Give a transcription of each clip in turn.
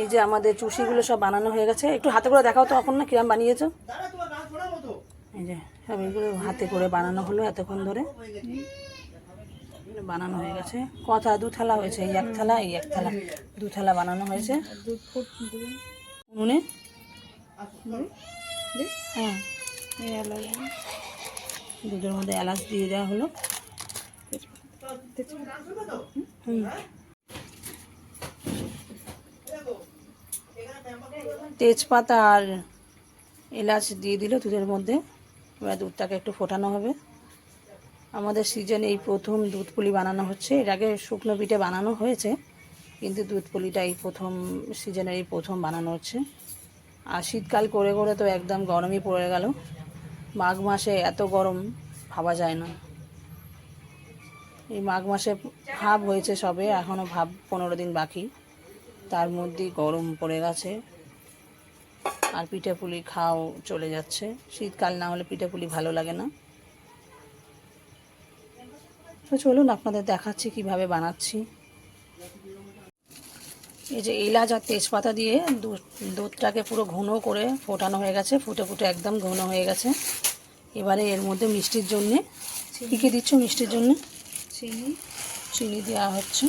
এই যে আমাদের চুষিগুলো সব বানানো হয়ে গেছে। একটু হাতে করে দেখাও তো এখন না কিরম বানিয়েছো? এই যে সব এগুলো হাতে করে বানানো হলো এতক্ষণ ধরে। বানানো হয়ে গেছে। কথা দু থালা হয়েছে, এই এক থালা, এই এক থালা। দু থালা বানানো হয়েছে। উনুনে? হ্যাঁ। দুধের মধ্যে এলাচ দিয়ে দেওয়া হলো। হুম। তেজপাতা আর এলাচ দিয়ে দিল দুধের মধ্যে। এবার দুধটাকে একটু ফোটানো হবে। আমাদের সিজনে এই প্রথম দুধ পুলি বানানো হচ্ছে। এর আগে শুকনো পিঠে বানানো হয়েছে, কিন্তু দুধ পুলিটা এই প্রথম সিজনের এই প্রথম বানানো হচ্ছে। আর শীতকাল করে করে তো একদম গরমই পড়ে গেল। মাঘ মাসে এত গরম ভাবা যায় না। এই মাঘ মাসে ভাব হয়েছে সবে এখনও ভাব পনেরো দিন বাকি। তার মধ্যেই গরম পড়ে গেছে। আর পিঠে পুলি খাও চলে যাচ্ছে। শীতকাল না হলে পিঠে পুলি ভালো লাগে না। তো চলুন আপনাদের দেখাচ্ছি কীভাবে বানাচ্ছি। এই যে এলাচ আর তেজপাতা দিয়ে দুধ দুধটাকে পুরো ঘন করে ফোটানো হয়ে গেছে। ফুটে ফুটে একদম ঘন হয়ে গেছে। এবারে এর মধ্যে মিষ্টির জন্যে, কী কী দিচ্ছ মিষ্টির জন্যে? চিনি। চিনি দেওয়া হচ্ছে।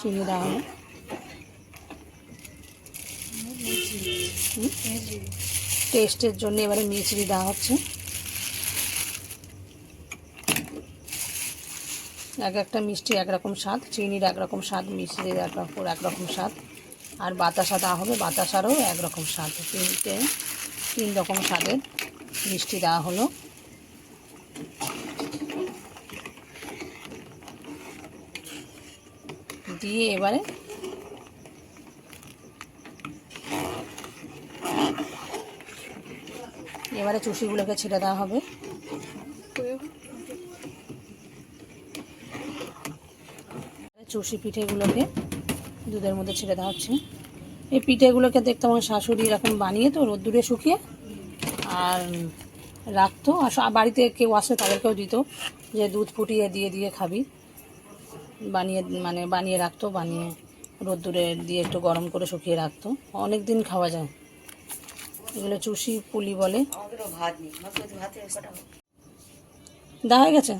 চিনি দেওয়া হলো টেস্টের জন্য এবারে মিচড়ি দেওয়া হচ্ছে। এক একটা মিষ্টি একরকম স্বাদ, চিনির একরকম স্বাদ মিষ্টির একরকম একরকম স্বাদ। আর বাতাসা দেওয়া হবে, বাতাসারও একরকম স্বাদ। তিনটে, তিন রকম স্বাদের মিষ্টি দেওয়া হলো। দিয়ে এবারে এবারে চুষিগুলোকে ছেড়ে দেওয়া হবে। চষি পিঠেগুলোকে দুধের মধ্যে ছেড়ে দেওয়া হচ্ছে। এই পিঠেগুলোকে দেখতে আমার শাশুড়ি এরকম বানিয়ে তো রোদ্দুরে শুকিয়ে আর রাখতো। আর বাড়িতে কেউ আসে তাদেরকেও দিত যে দুধ ফুটিয়ে দিয়ে দিয়ে খাবি। বানিয়ে মানে বানিয়ে রাখতো, বানিয়ে রোদ্দুরে দিয়ে একটু গরম করে শুকিয়ে রাখতো। অনেক দিন খাওয়া যায়। এগুলো চুষি, পুলি বলে। দেওয়া হয়ে গেছে?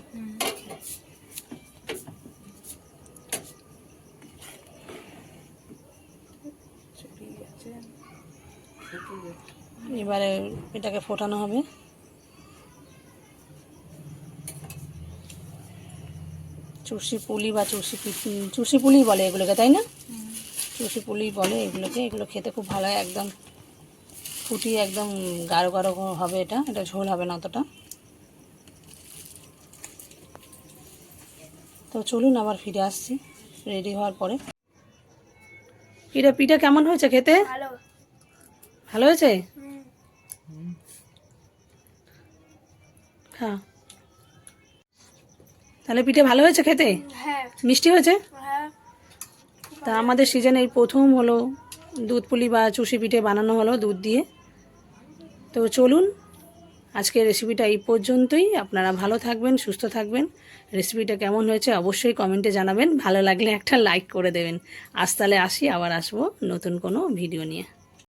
এবারে এটাকে ফোটানো হবে। চুষি পুলি বা চুষি চুষি পুলি বলে এগুলোকে তাই না? চুষি পুলি বলে এগুলোকে। এগুলো খেতে খুব ভালো হয় একদম ফুটিয়ে একদম গাঢ় গাঢ় হবে এটা। এটা ঝোল হবে না অতটা। তো চলুন আবার ফিরে আসছি রেডি হওয়ার পরে। পিঠা পিঠা কেমন হয়েছে খেতে? ভালো। হয়েছে? হ্যাঁ। তাহলে পিঠে ভালো হয়েছে খেতে? হ্যাঁ। মিষ্টি হয়েছে? হ্যাঁ। তা আমাদের সিজনে এই প্রথম হলো দুধ পুলি বা চুষি পিঠে বানানো হলো দুধ দিয়ে। তো চলুন আজকের রেসিপিটা এই পর্যন্তই। আপনারা ভালো থাকবেন সুস্থ থাকবেন। রেসিপিটা কেমন হয়েছে অবশ্যই কমেন্টে জানাবেন। ভালো লাগলে একটা লাইক করে দেবেন। আজ তাহলে আসি আবার আসব নতুন কোনো ভিডিও নিয়ে।